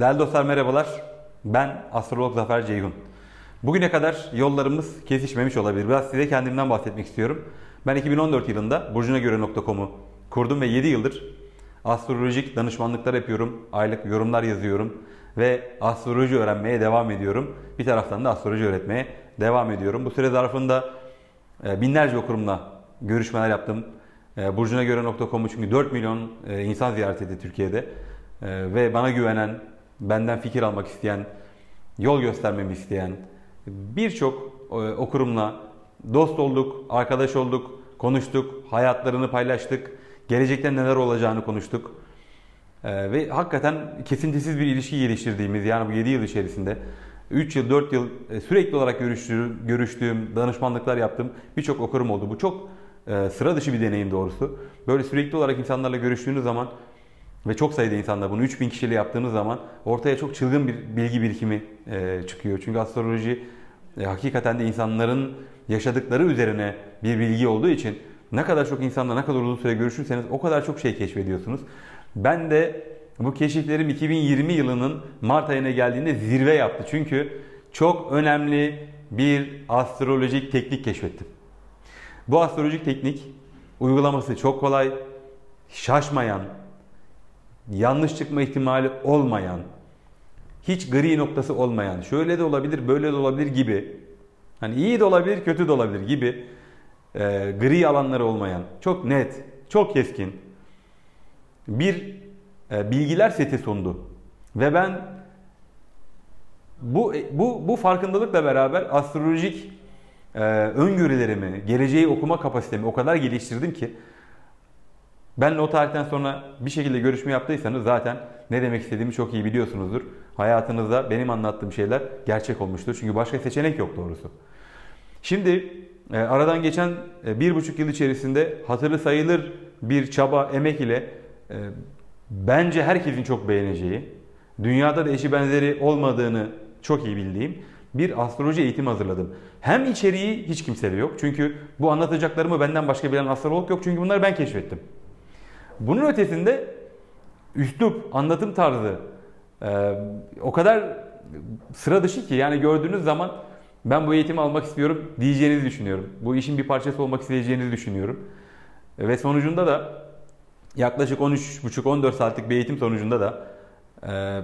Değerli dostlar merhabalar. Ben astrolog Zafer Ceyhun. Bugüne kadar yollarımız kesişmemiş olabilir. Biraz size kendimden bahsetmek istiyorum. Ben 2014 yılında burcunagöre.com'u kurdum ve 7 yıldır astrolojik danışmanlıklar yapıyorum. Aylık yorumlar yazıyorum ve astroloji öğrenmeye devam ediyorum. Bir taraftan da astroloji öğretmeye devam ediyorum. Bu süre zarfında e, binlerce okurumla görüşmeler yaptım. E, Burcunagöre.com'u çünkü 4 milyon e, insan ziyaret etti Türkiye'de. Ve bana güvenen, benden fikir almak isteyen, yol göstermemi isteyen birçok e, okurumla dost olduk, arkadaş olduk, konuştuk, hayatlarını paylaştık, gelecekte neler olacağını konuştuk. Ee, ve hakikaten kesintisiz bir ilişki geliştirdiğimiz yani bu 7 yıl içerisinde 3 yıl 4 yıl e, sürekli olarak görüştüğüm, görüştüğüm danışmanlıklar yaptığım birçok okurum oldu. Bu çok e, sıra dışı bir deneyim doğrusu. Böyle sürekli olarak insanlarla görüştüğünüz zaman ve çok sayıda insanla bunu 3000 kişiyle yaptığınız zaman ortaya çok çılgın bir bilgi birikimi e, çıkıyor. Çünkü astroloji e, hakikaten de insanların yaşadıkları üzerine bir bilgi olduğu için ne kadar çok insanla ne kadar uzun süre görüşürseniz o kadar çok şey keşfediyorsunuz. Ben de bu keşiflerim 2020 yılının Mart ayına geldiğinde zirve yaptı. Çünkü çok önemli bir astrolojik teknik keşfettim. Bu astrolojik teknik uygulaması çok kolay, şaşmayan, yanlış çıkma ihtimali olmayan, hiç gri noktası olmayan, şöyle de olabilir, böyle de olabilir gibi, hani iyi de olabilir, kötü de olabilir gibi e, gri alanları olmayan, çok net, çok keskin bir e, bilgiler seti sundu. Ve ben bu bu bu farkındalıkla beraber astrolojik e, öngörülerimi, geleceği okuma kapasitemi o kadar geliştirdim ki benle o tarihten sonra bir şekilde görüşme yaptıysanız zaten ne demek istediğimi çok iyi biliyorsunuzdur. Hayatınızda benim anlattığım şeyler gerçek olmuştur. Çünkü başka seçenek yok doğrusu. Şimdi e, aradan geçen e, bir buçuk yıl içerisinde hatırı sayılır bir çaba, emek ile e, bence herkesin çok beğeneceği, dünyada da eşi benzeri olmadığını çok iyi bildiğim bir astroloji eğitimi hazırladım. Hem içeriği hiç kimsede yok. Çünkü bu anlatacaklarımı benden başka bilen astrolog yok. Çünkü bunları ben keşfettim. Bunun ötesinde üslup, anlatım tarzı e, o kadar sıra dışı ki yani gördüğünüz zaman ben bu eğitimi almak istiyorum diyeceğinizi düşünüyorum. Bu işin bir parçası olmak isteyeceğinizi düşünüyorum. Ve sonucunda da yaklaşık 13,5-14 saatlik bir eğitim sonucunda da e,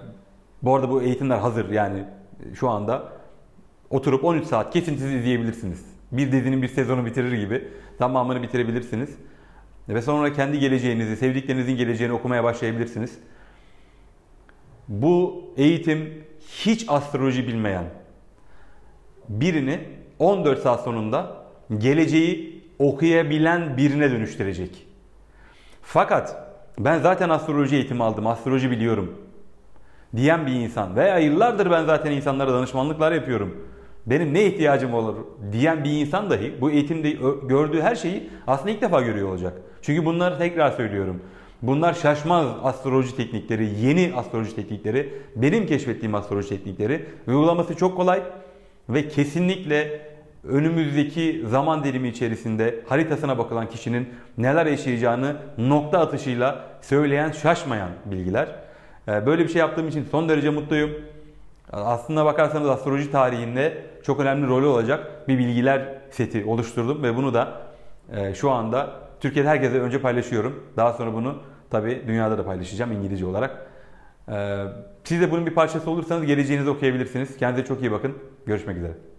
bu arada bu eğitimler hazır yani şu anda oturup 13 saat kesintisiz izleyebilirsiniz. Bir dizinin bir sezonu bitirir gibi tamamını bitirebilirsiniz. Ve sonra kendi geleceğinizi, sevdiklerinizin geleceğini okumaya başlayabilirsiniz. Bu eğitim hiç astroloji bilmeyen birini 14 saat sonunda geleceği okuyabilen birine dönüştürecek. Fakat ben zaten astroloji eğitimi aldım, astroloji biliyorum diyen bir insan veya yıllardır ben zaten insanlara danışmanlıklar yapıyorum. Benim ne ihtiyacım olur diyen bir insan dahi bu eğitimde gördüğü her şeyi aslında ilk defa görüyor olacak. Çünkü bunları tekrar söylüyorum. Bunlar şaşmaz astroloji teknikleri, yeni astroloji teknikleri, benim keşfettiğim astroloji teknikleri. Uygulaması çok kolay ve kesinlikle önümüzdeki zaman dilimi içerisinde haritasına bakılan kişinin neler yaşayacağını nokta atışıyla söyleyen, şaşmayan bilgiler. Ee, Böyle bir şey yaptığım için son derece mutluyum. Aslında bakarsanız astroloji tarihinde çok önemli rolü olacak bir bilgiler seti oluşturdum ve bunu da e, şu anda Türkiye'de herkese önce paylaşıyorum. Daha sonra bunu tabii dünyada da paylaşacağım İngilizce olarak. Ee, Siz de bunun bir parçası olursanız geleceğinizi okuyabilirsiniz. Kendinize çok iyi bakın. Görüşmek üzere.